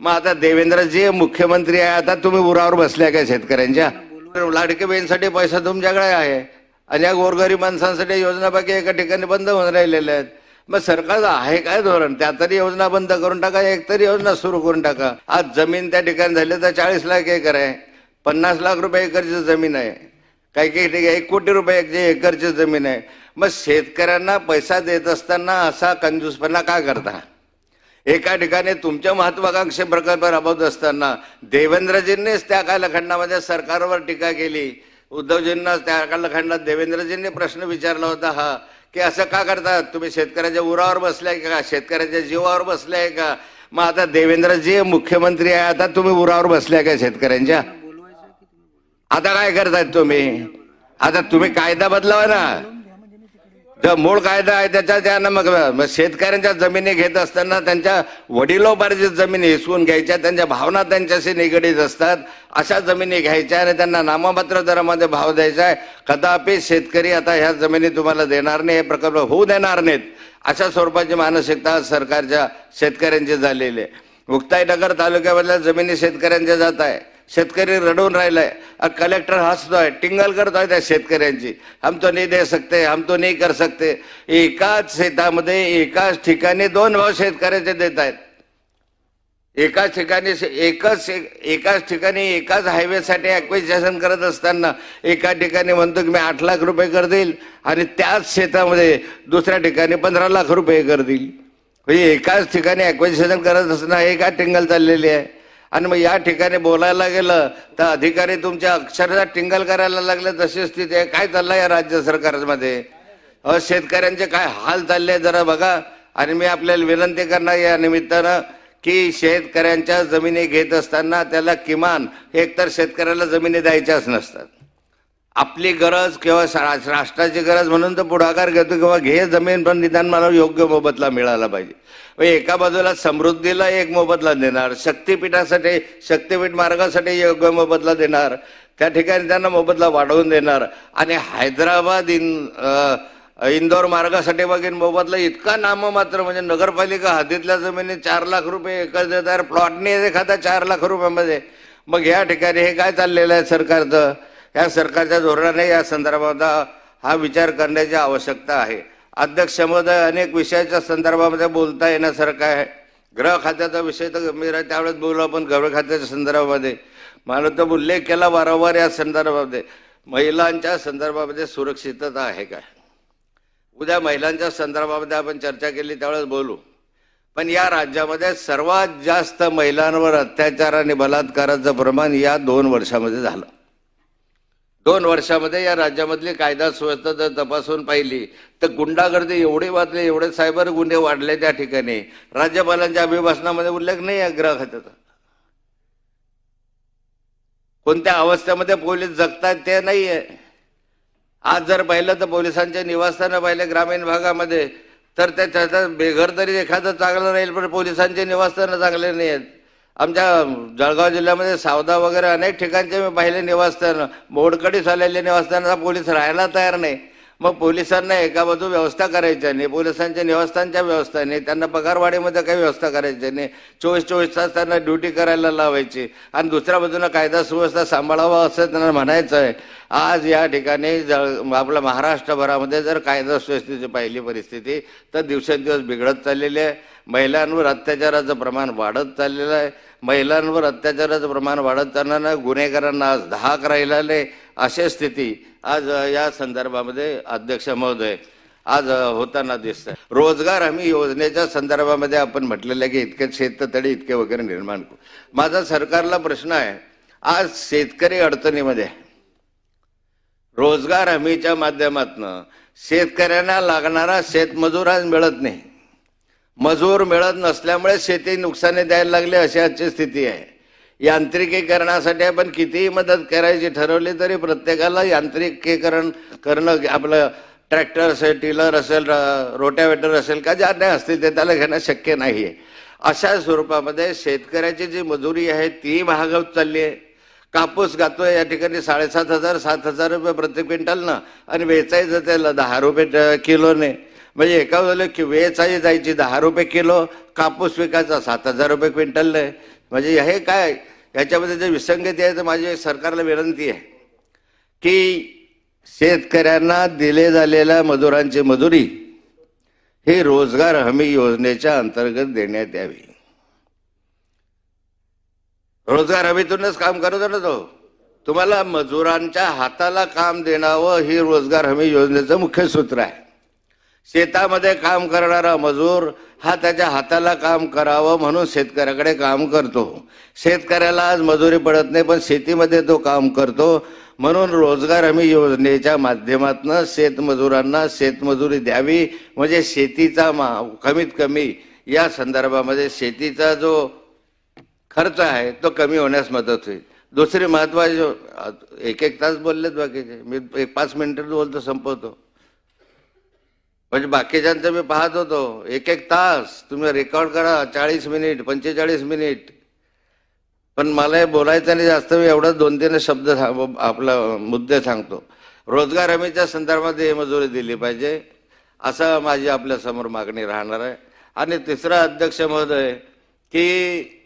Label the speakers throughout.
Speaker 1: मग आता देवेंद्रजी मुख्यमंत्री आहे आता तुम्ही उरावर बसल्या का शेतकऱ्यांच्या? लाडके बहीणसाठी पैसा तुमच्याकडे आहे. आणि या गोरगरीब माणसांसाठी योजना बाकी एका ठिकाणी बंद होऊन राहिलेल्या आहेत. मग सरकारचं आहे काय धोरण? त्या तरी योजना बंद करून टाका एक तरी योजना सुरू करून टाका. आज जमीन त्या ठिकाणी झाली तर चाळीस लाख एकर आहे. पन्नास लाख रुपये एकरची जमीन आहे. काही काही ठिकाणी एक कोटी रुपये एक- एकरची जमीन आहे. मग शेतकऱ्यांना पैसा देत असताना असा कंजूसपणा का करता? एका ठिकाणी तुमच्या महत्वाकांक्षी प्रकल्प राबवत असताना देवेंद्रजींनीच त्या कालखंडामध्ये सरकारवर टीका केली. उद्धवजींना त्या कालखंडात देवेंद्रजींनी प्रश्न विचारला होता हा की असं का करतात तुम्ही शेतकऱ्याच्या उरावर बसलाय का? शेतकऱ्याच्या जीवावर बसलाय का? मग आता देवेंद्रजी मुख्यमंत्री आहे आता तुम्ही उरावर बसलाय का शेतकऱ्यांच्या? आता काय करतायत तुम्ही? आता तुम्ही कायदा बदलावा ना. जो मूळ कायदा आहे त्याच्या त्यानं मग शेतकऱ्यांच्या जमिनी घेत असताना त्यांच्या वडिलोपार्जित जमिनी हिसवून घ्यायच्या त्यांच्या भावना त्यांच्याशी निगडीत असतात अशा जमिनी घ्यायच्या आणि त्यांना नाममात्र दरामध्ये भाव द्यायचा आहे. कदापि शेतकरी आता ह्या जमिनी तुम्हाला देणार नाही हे प्रकल्प होऊ देणार नाहीत अशा स्वरूपाची मानसिकता सरकारच्या शेतकऱ्यांची झालेली आहे. मुक्ताईनगर तालुक्यामधल्या जमिनी शेतकऱ्यांच्या जात आहे. शेतकरी रडवून राहिलाय. कलेक्टर हसतोय टिंगल करतोय त्या शेतकऱ्यांची. हम तो नाही दे सकते हम तो नाही कर सकते. एकाच शेतामध्ये एकाच ठिकाणी दोन भाव शेतकऱ्याचे देत आहेत. एकाच ठिकाणी शे- एकच एकाच ठिकाणी एकाच हायवेसाठी ॲक्विजिशन करत असताना एका ठिकाणी म्हणतो की मी आठ लाख रुपये कर देईल आणि त्याच शेतामध्ये दुसऱ्या ठिकाणी पंधरा लाख रुपये कर देईल. म्हणजे एकाच ठिकाणी ॲक्विजिशन करत असताना एका टिंगल चाललेली आहे. आणि मग या ठिकाणी बोलायला गेलं तर अधिकारी तुमच्या अक्षरशः टिंगल करायला लागले तशी स्थिती आहे. काय चाललं या राज्य सरकारमध्ये? अ शेतकऱ्यांचे काय हाल चालले जरा बघा. आणि मी आपल्याला विनंती करणार या निमित्तानं की शेतकऱ्यांच्या जमिनी घेत असताना त्याला किमान एकतर शेतकऱ्याला जमिनी द्यायच्याच नसतात. आपली गरज किंवा राष्ट्राची गरज म्हणून तर पुढाकार घेतो किंवा घे जमीन पण निदान मला योग्य मोबदला मिळाला पाहिजे. मग एका बाजूला समृद्धीला एक मोबदला देणार शक्तीपीठासाठी शक्तीपीठ मार्गासाठी योग्य मोबदला देणार त्या ठिकाणी त्यांना मोबदला वाढवून देणार. आणि हैदराबाद इन इंदोर मार्गासाठी बघीन मोबदला इतका नाममात्र म्हणजे नगरपालिका हद्दीतल्या जमिनी चार लाख रुपये एकर देतात प्लॉटने एखादा चार लाख रुपयामध्ये. मग या ठिकाणी हे काय चाललेलं आहे सरकारचं? या सरकारच्या धोरणाने या संदर्भात हा विचार करण्याची आवश्यकता आहे. अध्यक्ष महोदय अनेक विषयाच्या संदर्भामध्ये बोलता येण्यासारखं आहे. गृह खात्याचा विषय तर गंभीर आहे त्यावेळेस बोलू आपण गृह खात्याच्या संदर्भामध्ये. मला तर उल्लेख केला वारंवार या संदर्भामध्ये. महिलांच्या संदर्भामध्ये सुरक्षितता आहे काय? उद्या महिलांच्या संदर्भामध्ये आपण चर्चा केली त्यावेळेस बोलू. पण या राज्यामध्ये सर्वात जास्त महिलांवर अत्याचार आणि बलात्काराचं प्रमाण या दोन वर्षामध्ये झालं. दोन वर्षामध्ये या राज्यामधली कायदा सुव्यवस्था जर तपासून पाहिली तर गुंडागर्दी एवढी वाढली एवढे सायबर गुन्हे वाढले त्या ठिकाणी. राज्यपालांच्या अभिभाषणामध्ये उल्लेख नाही आहे ग्रह खात्याचा कोणत्या अवस्थेमध्ये पोलीस जगतात ते नाही आहे. आज जर पाहिलं तर पोलिसांचे निवासस्थानं पाहिले ग्रामीण भागामध्ये तर त्याच्या बेघर तरी एखादं चांगलं राहील पण पोलिसांचे निवासस्थानं चांगले नाही आहेत आमच्या जळगाव जिल्ह्यामध्ये सावदा वगैरे अनेक ठिकाणचे मी पाहिले निवासस्थानं. मोडकडीस आलेले निवासस्थानाचा पोलीस राहायला तयार नाही. मग पोलिसांना एका बाजू व्यवस्था करायच्या नाही पोलिसांच्या निवासस्थानच्या व्यवस्था नाही त्यांना पगारवाढीमध्ये काही व्यवस्था करायची नाही चोवीस चोवीस तास त्यांना ड्युटी करायला लावायची. आणि दुसऱ्या बाजूनं कायदा सुव्यवस्था सांभाळावा असं त्यांना म्हणायचं आहे. आज या ठिकाणी आपल्या महाराष्ट्रभरामध्ये जर कायदा सुव्यवस्थेची पाहिली परिस्थिती तर दिवसेंदिवस बिघडत चाललेली आहे. महिलांवर अत्याचाराचं प्रमाण वाढत चाललेलं आहे. महिलांवर अत्याचाराचं प्रमाण वाढत जाणार गुन्हेगारांना आज धाक राहिला अशी स्थिती आज या संदर्भामध्ये अध्यक्ष महोदय आज होताना दिसत रोजगार हमी योजनेच्या संदर्भामध्ये आपण म्हटलेलं आहे की इतके शेततळी इतके वगैरे निर्माण करू. माझा सरकारला प्रश्न आहे आज शेतकरी अडचणीमध्ये आहे. रोजगार हमीच्या माध्यमातून शेतकऱ्यांना लागणारा शेतमजूर आज मिळत नाही. मजूर मिळत नसल्यामुळे शेती नुकसानी द्यायला लागली अशी आजची स्थिती आहे. यांत्रिकीकरणासाठी आपण कितीही मदत करायची ठरवली तरी प्रत्येकाला यांत्रिकीकरण करणं आपलं ट्रॅक्टर असेल टिलर असेल रोटावेटर असेल का ज्या नाही असतील ते त्याला घेणं शक्य नाही आहे अशा स्वरूपामध्ये शेतकऱ्याची जी मजुरी आहे ती महागवत चालली आहे कापूस गातोय या ठिकाणी साडेसात हजार सात हजार रुपये प्रति क्विंटलनं आणि वेचायचं त्याला दहा रुपये किलोने. म्हणजे एका झालं की वेचाई जायची दहा रुपये किलो कापूस विकायचा सात हजार रुपये क्विंटलने म्हणजे हे काय याच्यामध्ये जे विसंगती आहे तर माझी सरकारला विनंती आहे. की शेतकऱ्यांना दिले झालेल्या मजुरांची मजुरी ही रोजगार हमी योजनेच्या अंतर्गत देण्यात यावी. रोजगार हमीतूनच काम करत ना तो. तुम्हाला मजुरांच्या हाताला काम देणावं ही रोजगार हमी योजनेचं मुख्य सूत्र आहे. शेतामध्ये काम करणारा मजूर हा त्याच्या हाताला काम करावं म्हणून शेतकऱ्याकडे काम करतो. शेतकऱ्याला आज मजुरी पडत नाही पण शेतीमध्ये तो काम करतो. म्हणून रोजगार हमी योजनेच्या माध्यमातून शेतमजुरांना शेतमजुरी द्यावी. म्हणजे शेतीचा मा कमीत कमी या संदर्भामध्ये शेतीचा जो खर्च आहे तो कमी होण्यास मदत होईल. दुसरी महत्वाची एक एक तास बोललेत बाकीचे. मी एक पाच मिनिटं बोलतो संपवतो. म्हणजे बाकीच्यांचं मी पाहत होतो. एक एक तास. तुम्ही रेकॉर्ड करा. चाळीस मिनिट पंचेचाळीस मिनिट पण मला हे बोलायचं नाही जास्त. मी एवढं दोन तीन शब्द आपला मुद्दे सांगतो. रोजगार हमीच्या संदर्भात ही मजुरी दिली पाहिजे. असं माझी आपल्यासमोर मागणी राहणार आहे. आणि तिसरा अध्यक्ष महोदय की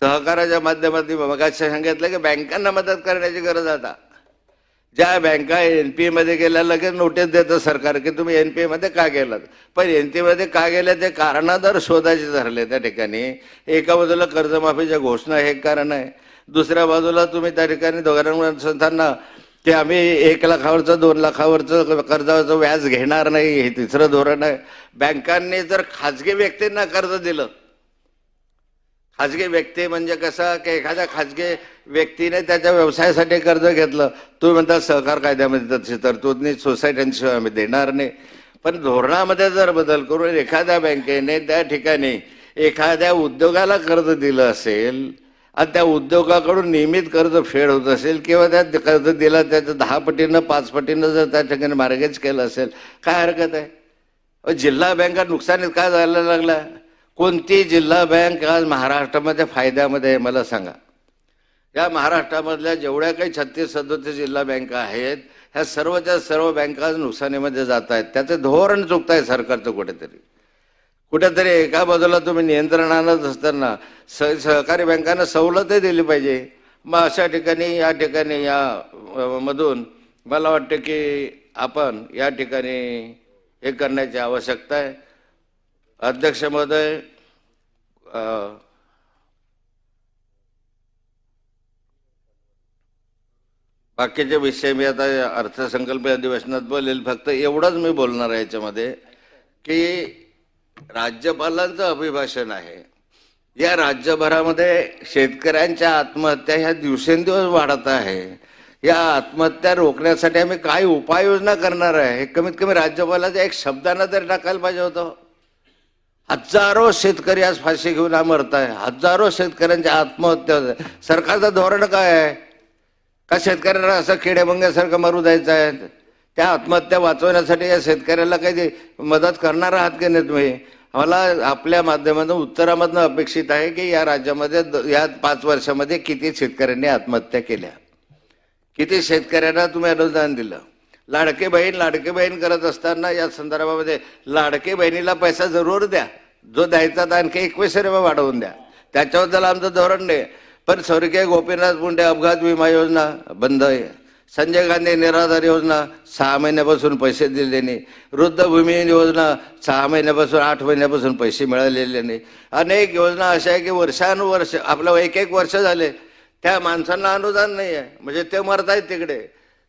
Speaker 1: सहकाराच्या माध्यमातून मगाशी सांगितलं की बँकांना मदत करण्याची गरज आता. ज्या बँका एन पी मध्ये गेल्या लगेच नोटीस देतं सरकार की तुम्ही एन पी मध्ये का गेलात? पण एनपीए मध्ये का गेले ते कारणादर शोधायचे ठरले त्या ठिकाणी. एका बाजूला कर्जमाफीच्या घोषणा हे एक कारण आहे. दुसऱ्या बाजूला तुम्ही त्या ठिकाणी दोघांना संस्थांना की आम्ही एक लाखावरचं दोन लाखावरचं कर्जावरचं व्याज घेणार नाही हे तिसरं धोरण आहे. बँकांनी जर खाजगी व्यक्तींना कर्ज दिलं खाजगी व्यक्ती म्हणजे कसं की एखाद्या खाजगी व्यक्तीने त्याच्या व्यवसायासाठी कर्ज घेतलं. तुम्ही म्हणता सहकार कायद्यामध्ये तशी तरतूदनी सोसायट्यांशिवाय आम्ही देणार नाही. पण धोरणामध्ये जर बदल करून एखाद्या बँकेने त्या ठिकाणी एखाद्या उद्योगाला कर्ज दिलं असेल आणि त्या उद्योगाकडून नियमित कर्ज फेड होत असेल किंवा त्या कर्ज दिलं त्याचं दहा पटीनं पाच पटीनं जर त्या ठिकाणी मार्गेज केलं असेल काय हरकत आहे? जिल्हा बँका नुकसानीत काय जायला लागला कोणती जिल्हा बँक आज महाराष्ट्रामध्ये फायद्यामध्ये आहे मला सांगा. या महाराष्ट्रामधल्या जेवढ्या काही छत्तीस सदोतीस जिल्हा बँका आहेत ह्या सर्वच्या सर्व बँका आज नुकसानीमध्ये जात आहेत. त्याचं धोरण चुकत आहे सरकारचं कुठेतरी. कुठेतरी एका बाजूला तुम्ही नियंत्रण आणत असताना स सहकारी बँकांना सवलतही दिली पाहिजे. मग अशा ठिकाणी या ठिकाणी या मधून मला वाटतं की आपण या ठिकाणी हे करण्याची आवश्यकता आहे. अध्यक्ष महोदय अ, बाकीचे विषय मी आता या अर्थसंकल्प अधिवेशनात बोलेल. फक्त एवढंच मी बोलणार आहे याच्यामध्ये की राज्यपालांचं अभिभाषण आहे. या राज्यभरामध्ये शेतकऱ्यांच्या आत्महत्या ह्या दिवसेंदिवस वाढत आहे. या आत्महत्या रोखण्यासाठी आम्ही काय उपाययोजना करणार आहे हे कमीत कमी राज्यपालाच्या एक शब्दानं तरी टाकायला पाहिजे होतं. हजारो शेतकरी आज फाशी घेऊन मरत आहे हजारो शेतकऱ्यांच्या आत्महत्या होत. सरकारचं धोरण काय आहे? का शेतकऱ्यांना असं किडेभंग्यासारखं मरू द्यायचं आहे? त्या आत्महत्या वाचवण्यासाठी या शेतकऱ्याला काही मदत करणार आहात की नाही तुम्ही? मला आपल्या माध्यमातून उत्तरामधनं अपेक्षित आहे की या राज्यामध्ये द- या पाच वर्षामध्ये किती शेतकऱ्यांनी आत्महत्या केल्या? किती शेतकऱ्यांना तुम्ही अनुदान दिलं? लाडके बहीण लाडके बहीण करत असताना या संदर्भामध्ये लाडके बहिणीला पैसा जरूर द्या. जो द्यायचा तर आणखी एकवीसशे रुपये वाढवून द्या. त्याच्याबद्दल आमचं धोरण नाही पण स्वर्गीय गोपीनाथ मुंडे अपघात विमा योजना बंद आहे. संजय गांधी निराधार योजना सहा महिन्यापासून पैसे दिले नाही. वृद्धभूमी योजना सहा महिन्यापासून आठ महिन्यापासून पैसे मिळालेले नाही. अनेक योजना अशा आहे की वर्षानुवर्ष आपलं एक एक वर्ष झाले त्या माणसांना अनुदान नाही आहे. म्हणजे ते मरत आहेत तिकडे.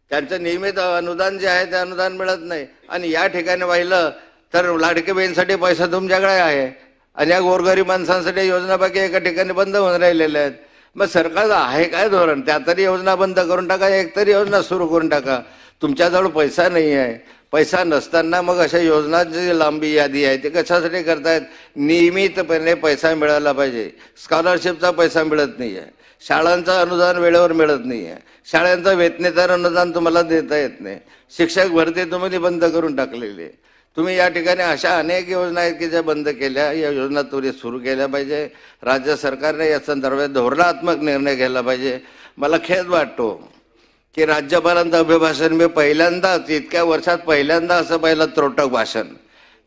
Speaker 1: त्यांचं नियमित अनुदान जे आहे ते अनुदान मिळत नाही. आणि या ठिकाणी पाहिलं तर लाडके बहीणसाठी पैसा तुमच्याकडे आहे. आणि या गोरगरीब माणसांसाठी योजना बाकी एका ठिकाणी बंद होऊन राहिलेल्या आहेत. मग सरकारचं आहे काय धोरण? त्या तरी योजना बंद करून टाका एक तरी योजना सुरू करून टाका. तुमच्याजवळ पैसा नाही आहे. पैसा नसताना मग अशा योजनांची लांबी यादी आहे ते कशासाठी करतायत? नियमितपणे पैसा मिळाला पाहिजे. स्कॉलरशिपचा पैसा मिळत नाही आहे. शाळांचं अनुदान वेळेवर मिळत नाही आहे. शाळांचं वेतनेतर अनुदान तुम्हाला देता येत नाही. शिक्षक भरती तुम्ही बंद करून टाकलेली आहे. तुम्ही या ठिकाणी अशा अनेक योजना आहेत की ज्या बंद केल्या. या योजना तुम्ही सुरू केल्या पाहिजे. राज्य सरकारने या संदर्भात धोरणात्मक निर्णय घ्यायला पाहिजे. मला खेद वाटतो की राज्यपालांचं अभिभाषण मी पहिल्यांदाच इतक्या वर्षात पहिल्यांदा असं पाहिलं त्रोटक भाषण.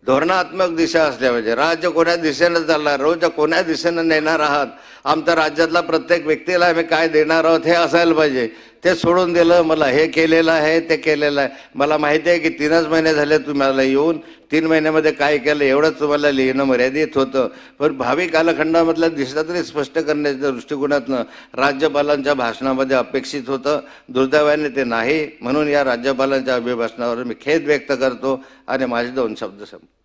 Speaker 1: धोरणात्मक दिशा असल्या पाहिजे. राज्य कोण्या दिशेनं चालणार? रोज कोण्या दिशेनं नेणार आहात? आमच्या राज्यातला प्रत्येक व्यक्तीला आम्ही काय देणार आहोत हे असायला पाहिजे. ते सोडून दिलं मला हे केलेलं आहे ते केलेलं आहे. मला माहिती आहे की तीनच महिने झाले तुम्हाला येऊन तीन महिन्यामध्ये काय केलं एवढंच तुम्हाला लिहिणं मर्यादित होतं. पण भावी कालखंडामधल्या दिशा तरी स्पष्ट करण्याच्या दृष्टिकोनातनं राज्यपालांच्या भाषणामध्ये अपेक्षित होतं. दुर्दैवाने ते नाही. म्हणून या राज्यपालांच्या अभिभाषणावर मी खेद व्यक्त करतो आणि माझे दोन शब्द संप